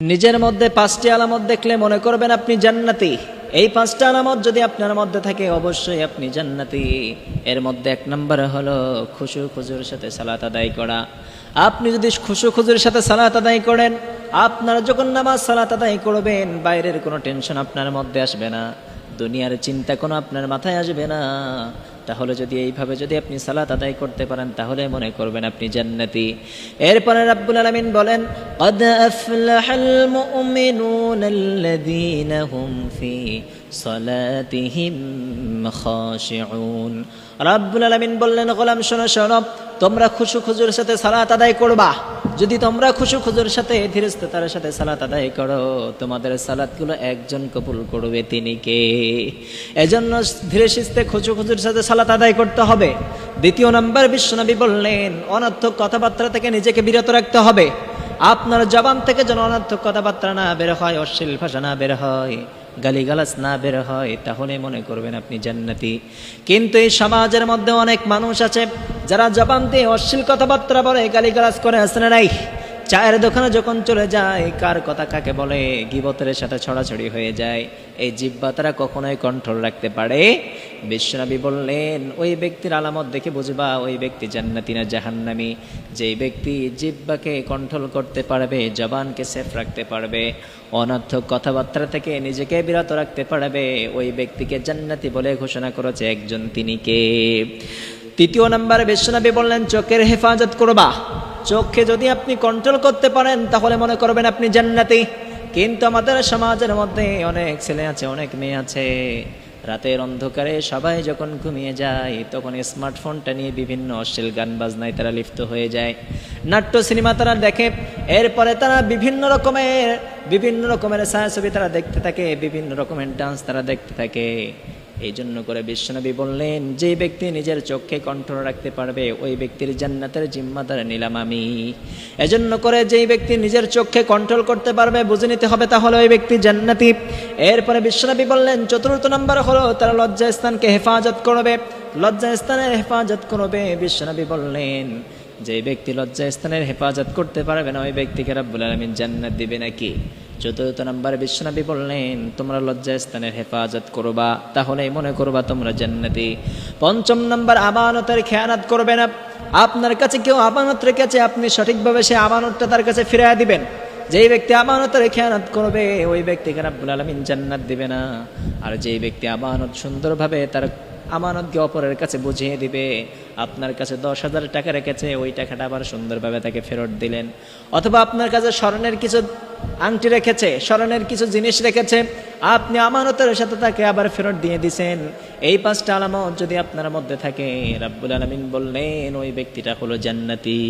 নিজের মধ্যে পাঁচটি আলামত দেখলে মনে করবেন আপনি জান্নাতি। এই পাঁচটা আলামত যদি আপনার মধ্যে থাকে, অবশ্যই আপনি জান্নাতি। এর মধ্যে এক নম্বর হলো খুশু খুজুর সাথে সালাত আদায় করা। আপনি যদি খুশু খুজুর সাথে সালাত আদায় করেন, আপনার যখন নামাজ সালাত আদায় করবেন, বাইরের কোনো টেনশন আপনার মধ্যে আসবে না। দুনিয়ার চিন্তা কোনো আপনার মাথায় আসবে না। তাহলে যদি এইভাবে যদি আপনি সালাত আদায় করতে পারেন তাহলে মনে করবেন আপনি জান্নাতি এরপরে রাব্বুল আলামিন বলেন قد أفلح المؤمنون الذين هم في صلاتهم خاشعون রাব্বুল আলামিন বললেন গোলাম শোনো শোনো তোমরা খুশু খুজুর সাথে সালাত আদায় করবা যদি তোমরা খুশু খুজুর সাথে ধীরস্থতার সাথে সালাত আদায় করো, তোমাদের সালাতগুলো একজন কবুল করবে, তিনি কে? এজন্য ধীরে সুস্থে খুচু খুজুর সাথে সালাত আদায় করতে হবে। দ্বিতীয় নম্বর, বিশ্বনবী বললেন, অনর্থক কথাবার্তা থেকে নিজেকে বিরত রাখতে হবে। আপনার জবান থেকে যেন অনার্থক কথাবার্তা না বের হয়, অশ্লীল ভাষা না বের হয়, গালিগালাজ না বের হয়, তাহলে মনে করবেন আপনি জান্নাতি। কিন্তু এই সমাজের মধ্যে অনেক মানুষ আছে যারা জবান দিয়ে অশ্লীল কথাবার্তা বলে, গালিগালাজ করে, আসলে নাই। চায়ের দোকানে যখন চলে যায়, কার কথা কাকে বলে, গিবতের সাথে ছড়াছড়ি হয়ে যায়। এই জিব্বা তারা কখনোই কন্ট্রোল রাখতে পারে। বিশ্বনবী বললেন, ওই ব্যক্তির আলামত দেখে বুঝবা, ওই ব্যক্তি জান্নাতি না জাহান্নামি। যেই ব্যক্তি জিব্বাকে কন্ট্রোল করতে পারবে, জবানকে সেফ রাখতে পারবে, অনর্থক কথাবার্তা থেকে নিজেকে বিরত রাখতে পারবে, ওই ব্যক্তিকে জান্নাতি বলে ঘোষণা করেছে একজন তিনি কে? তৃতীয় নম্বরে বিশ্বনবী বললেন, চোখের হেফাজত করবা। চোখকে যদি আপনি কন্ট্রোল করতে পারেন, তাহলে মনে করবেন আপনি জান্নাতি। কিন্তু আমাদের সমাজের মধ্যে অনেক ছেলে আছে, অনেক মেয়ে আছে। রাতের অন্ধকারে সবাই যখন ঘুমিয়ে যায়, তখন স্মার্টফোনটা নিয়ে বিভিন্ন অশ্লীল গান বাজনায় তারা লিপ্ত হয়ে যায়। নাট্য সিনেমা তারা দেখে, এরপরে তারা বিভিন্ন রকমের বিভিন্ন রকমের ছায়াছবি তারা দেখতে থাকে, বিভিন্ন রকমের ডান্স তারা দেখতে থাকে। এই জন্য করে বিশ্বনবী বললেন, যে ব্যক্তি নিজের চোখকে কন্ট্রোল রাখতে পারবে, ওই ব্যক্তির জান্নাতের জিম্মাদার নিলাম আমি। এজন্য করে যেই ব্যক্তি নিজের চোখকে কন্ট্রোল করতে পারবে, বুঝে নিতে হবে তাহলে ওই ব্যক্তি জান্নাতি। এরপরে বিশ্বনবী বললেন, চতুর্থ নম্বর হলো, তারা লজ্জা স্থানকে হেফাজত করবে। লজ্জা স্থানের হেফাজত করবে, বিশ্বনবী বললেন, যে ব্যক্তি লজ্জা স্থানের হেফাজত করতে পারবে না, ওই ব্যক্তিকে রাব্বুল আলামিন জান্নাত দিবে নাকি? চতুর্থ নম্বর বিশ্বনবী বললেন, তোমরা লজ্জা স্থানের হেফাজত করবা, তাহলে মনে করবা তোমরা জান্নাতি। পঞ্চম নম্বর, আমানতের খেয়ানাত করবে না। আপনার কাছে কেউ আমানত রেখেছে, আপনি সঠিকভাবে সে আমানতটা তার কাছে ফিরিয়ে দিবেন। যেই ব্যক্তি আমানতের খেয়ানাত করবে, ওই ব্যক্তিকে রাব্বুল আলামিন জান্নাত দিবে না? আর যেই ব্যক্তি আমানত সুন্দরভাবে তার আমানতকে অপরের কাছে বুঝিয়ে দিবে, আপনার কাছে দশ হাজার টাকা রেখেছে, ওই টাকাটা আবার সুন্দরভাবে তাকে ফেরত দিলেন। অথবা আপনার কাছে স্মরণের কিছু আংটি রেখেছে স্মরণের কিছু জিনিস রেখেছে, আপনি আমানতের সাথে তাকে আবার ফেরত দিয়ে দিছেন। এই পাঁচটা আলামত যদি আপনার মধ্যে থাকে, রাব্বুল আলমিন বললেন, ওই ব্যক্তিটা হলো জান্নাতি।